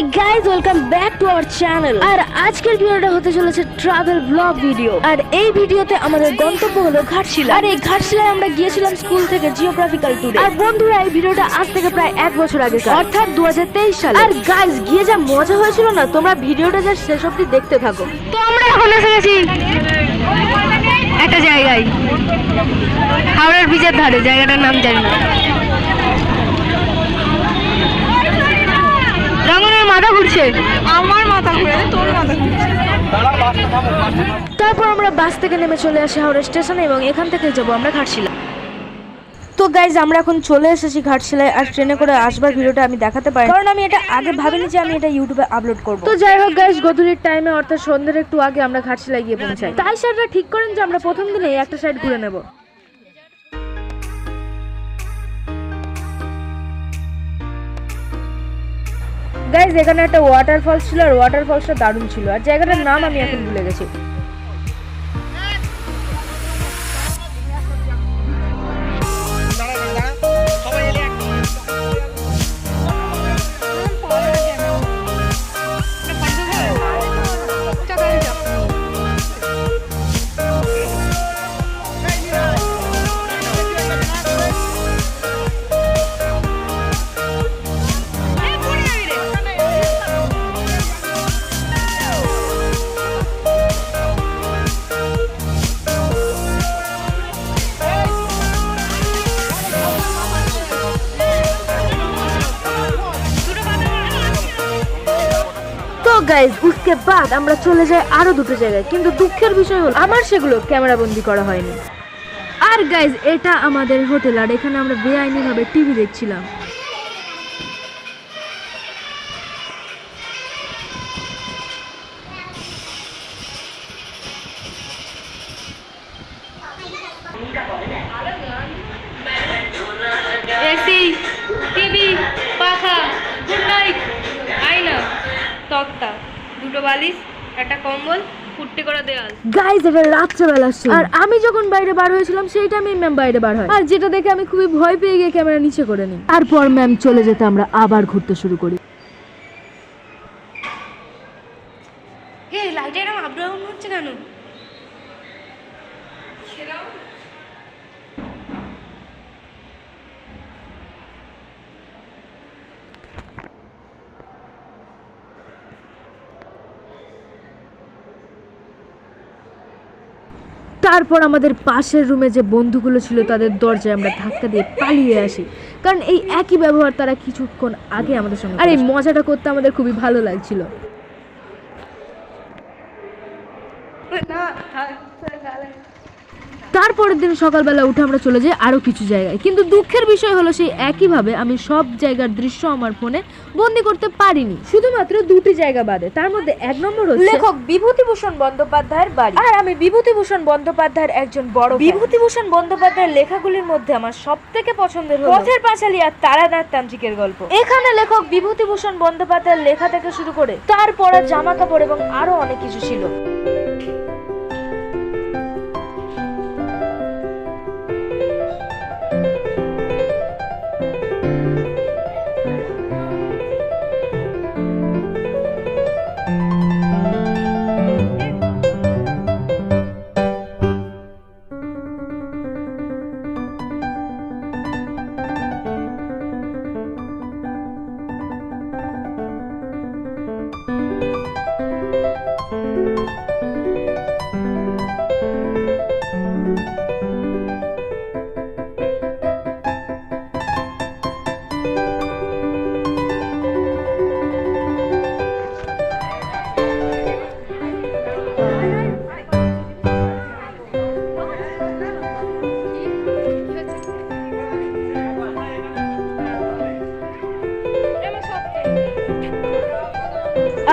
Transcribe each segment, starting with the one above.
Hi guys welcome back to our channel আর আজকের ভিডিওটা হতে চলেছে ট্রাভেল ব্লগ ভিডিও আর এই ভিডিওতে আমাদের গন্তব্য হলো ঘাটশিলা। আর এই ঘাটশিলায় আমরা গিয়েছিলাম স্কুল থেকে জিওগ্রাফিক্যাল ট্যুরে আর বন্ধুরা, এই ভিডিওটা আজ থেকে প্রায় এক বছর আগে অর্থাৎ দু সালে। আর গাইজ গিয়ে যা মজা হয়েছিল না, তোমরা ভিডিওটা যা শেষ অব্দি দেখতে থাকো। তো আমরা এখন এসে গেছি একটা জায়গায়। হাওড়ার ব্রিজের ধারে, জায়গাটার নাম জানি না রঙনের মাথা ঘুরছে আমার মাথা ঘুরে তোর মাথা তারপর আমরা বাস থেকে নেমে চলে আসি হাওড়া স্টেশনে এবং এখান থেকে যাব আমরা ঘাটশিলা তো গাইজ আমরা এখন চলে এসেছি ঘাটশিলায় আর ট্রেনে করে আসবার ভিডিওটা আমি দেখাতে পারি কারণ আমি এটা আগে ভাবিনি যে আমি এটা ইউটিউবে আপলোড করব। তো যাই হোক গাইজ গধূলির টাইমে অর্থাৎ সন্ধ্যের একটু আগে আমরা ঘাটশিলায় গিয়ে পৌঁছাই। তাই স্যাররা ঠিক করেন যে আমরা প্রথম দিনে একটা সাইড ঘুরে নেব। গাইজ এখানে একটা ওয়াটারফলস ছিল আর ওয়াটারফলসটা দারুণ ছিল। আর জায়গাটার নাম আমি এখন ভুলে গেছি। গাইজ উসকে বাদ, আমরা চলে যাই আরও দুটো জায়গায়। কিন্তু দুঃখের বিষয় হলো, আমার সেগুলো ক্যামেরা বন্দি করা হয়নি। আর গাইজ এটা আমাদের হোটেল, আর এখানে আমরা বেআইনি ভাবে টিভি দেখছিলাম। এসি পাখা, গুড নাইট, আয়না, তক্তা। দুটো বালিশ একটা কম্বল ফুটতে করা দেওয়াল গাইজ এবার রাত্রেবেলা আর আমি যখন বাইরে বার হয়েছিলাম সেই টাইমে ম্যাম বাইরে বার হয়। আর যেটা দেখে আমি খুবই ভয় পেয়ে গিয়ে ক্যামেরা নিচে করে নিই। তারপর ম্যাম চলে যেতে আমরা আবার ঘুরতে শুরু করি। তারপর আমাদের পাশের রুমে যে বন্ধুগুলো ছিল তাদের দরজায় আমরা ধাক্কা দিয়ে পালিয়ে আসি। কারণ এই একই ব্যবহার তারা কিছুক্ষণ আগে আমাদের সঙ্গে আর এই মজাটা করতে আমাদের খুবই ভালো লাগছিল। না তারপরের দিন সকালবেলা উঠে আমরা চলে যাই আরও কিছু জায়গায়। কিন্তু দুঃখের বিষয় হলো সেই একইভাবে আমি সব জায়গার দৃশ্য আমার ফোনে বন্দি করতে পারিনি। শুধুমাত্র দুটি জায়গা বাদে। তার মধ্যে এক নম্বর হচ্ছে লেখক বিভূতিভূষণ বন্দ্যোপাধ্যায়ের বাড়ি। আর আমি বিভূতিভূষণ বন্দ্যোপাধ্যায়ের একজন বড় বিভূতিভূষণ বন্দ্যোপাধ্যায়ের লেখাগুলির মধ্যে আমার সব থেকে পছন্দের হলো পথের পাঁচালী আর তারানাথ তান্ত্রিকের গল্প। এখানে লেখক বিভূতিভূষণ বন্দ্যোপাধ্যায়ের লেখা থেকে শুরু করে তার পরা জামা কাপড় এবং আরও অনেক কিছু ছিল।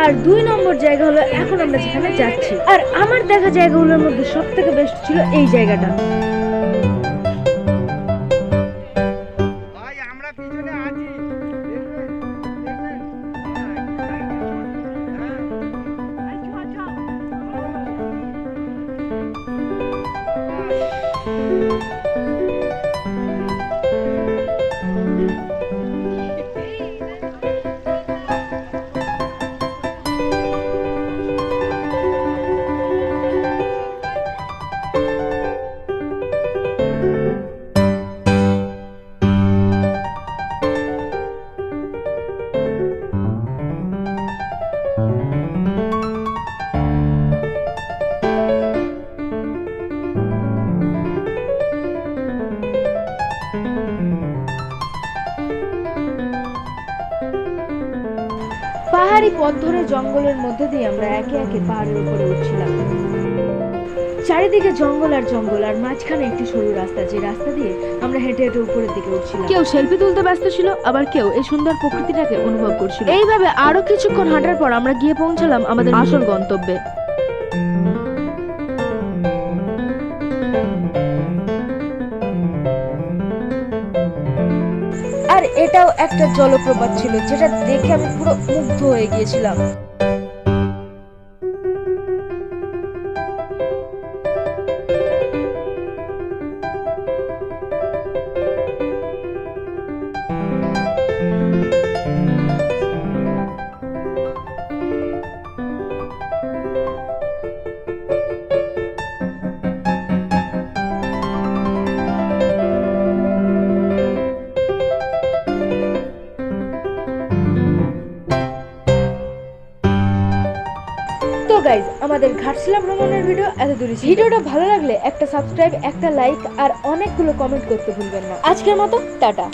আর দুই নম্বর জায়গা হলো এখন আমরা যেখানে যাচ্ছি। আর আমার দেখা জায়গাগুলোর মধ্যে সব থেকে বেস্ট ছিল এই জায়গাটা। ভাই, আমরা পাহাড়ি পথ ধরে জঙ্গলের মধ্যে দিয়ে আমরা একে একে পাহাড়ের উপরে উঠছিলাম। চারিদিকে জঙ্গল আর জঙ্গল আর মাঝখানে একটি সরু রাস্তা যে রাস্তা দিয়ে আমরা হেঁটে হেঁটে উপরের দিকে উঠছিলাম। কেউ সেলফি তুলতে ব্যস্ত ছিল আবার কেউ এই সুন্দর প্রকৃতিটাকে অনুভব করছিল। এইভাবে আরও কিছুক্ষণ হাঁটার পর আমরা গিয়ে পৌঁছালাম আমাদের আসল গন্তব্যে। এটাও একটা জলপ্রপাত ছিল যেটা দেখে আমি পুরো মুগ্ধ হয়ে গিয়েছিলাম। গাইজ আমাদের ঘাটশিলা ভ্রমণের ভিডিও এত দূরে ভিডিওটা ভালো লাগলে একটা সাবস্ক্রাইব একটা লাইক আর অনেকগুলো কমেন্ট করতে ভুলবেন না। আজকের মতো, টাটা।